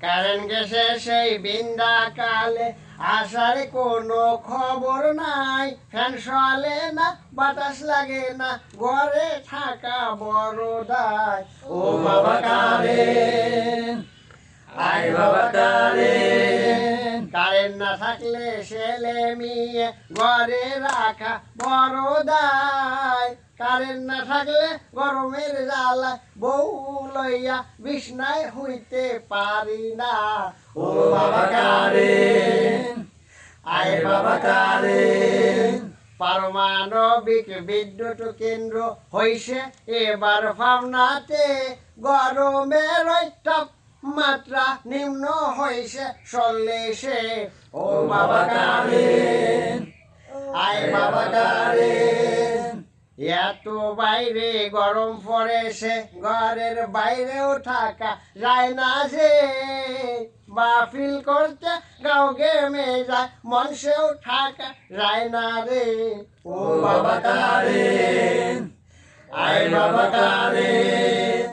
Current গেছে সেই বিন্দা কালে আসার কোনো খবর নাই। ফ্যান চলে না, বাতাস লাগে না, ঘরে থাকা বড় দায়। ও বাবা কারেন আই বাবা কারেন কারেন্ট না থাকলে ছেলে মেয়ে ঘরে রাখা বড় দায়। কারেন্ট না থাকলে গরমের জ্বালায় বউ লইয়া বিছনায় হইতে পারি না। ও বাবা কারেন আই বাবা কারেন পারমাণবিক বিদ্যুৎ কেন্দ্র হইছে এবার ভাবনাতে। গরমের তাপমাত্রা নিম্ন হইছে চল্লিশে। ও বাবা কারেন এত বাইরে গরম পড়েছে, ঘরের বাইরেও থাকা যায় না যে। বাফিল করতে গাও গেমে যায় মনসেও থাকা যায় না রে। ও বাবা কারে আয় বাবা কারেন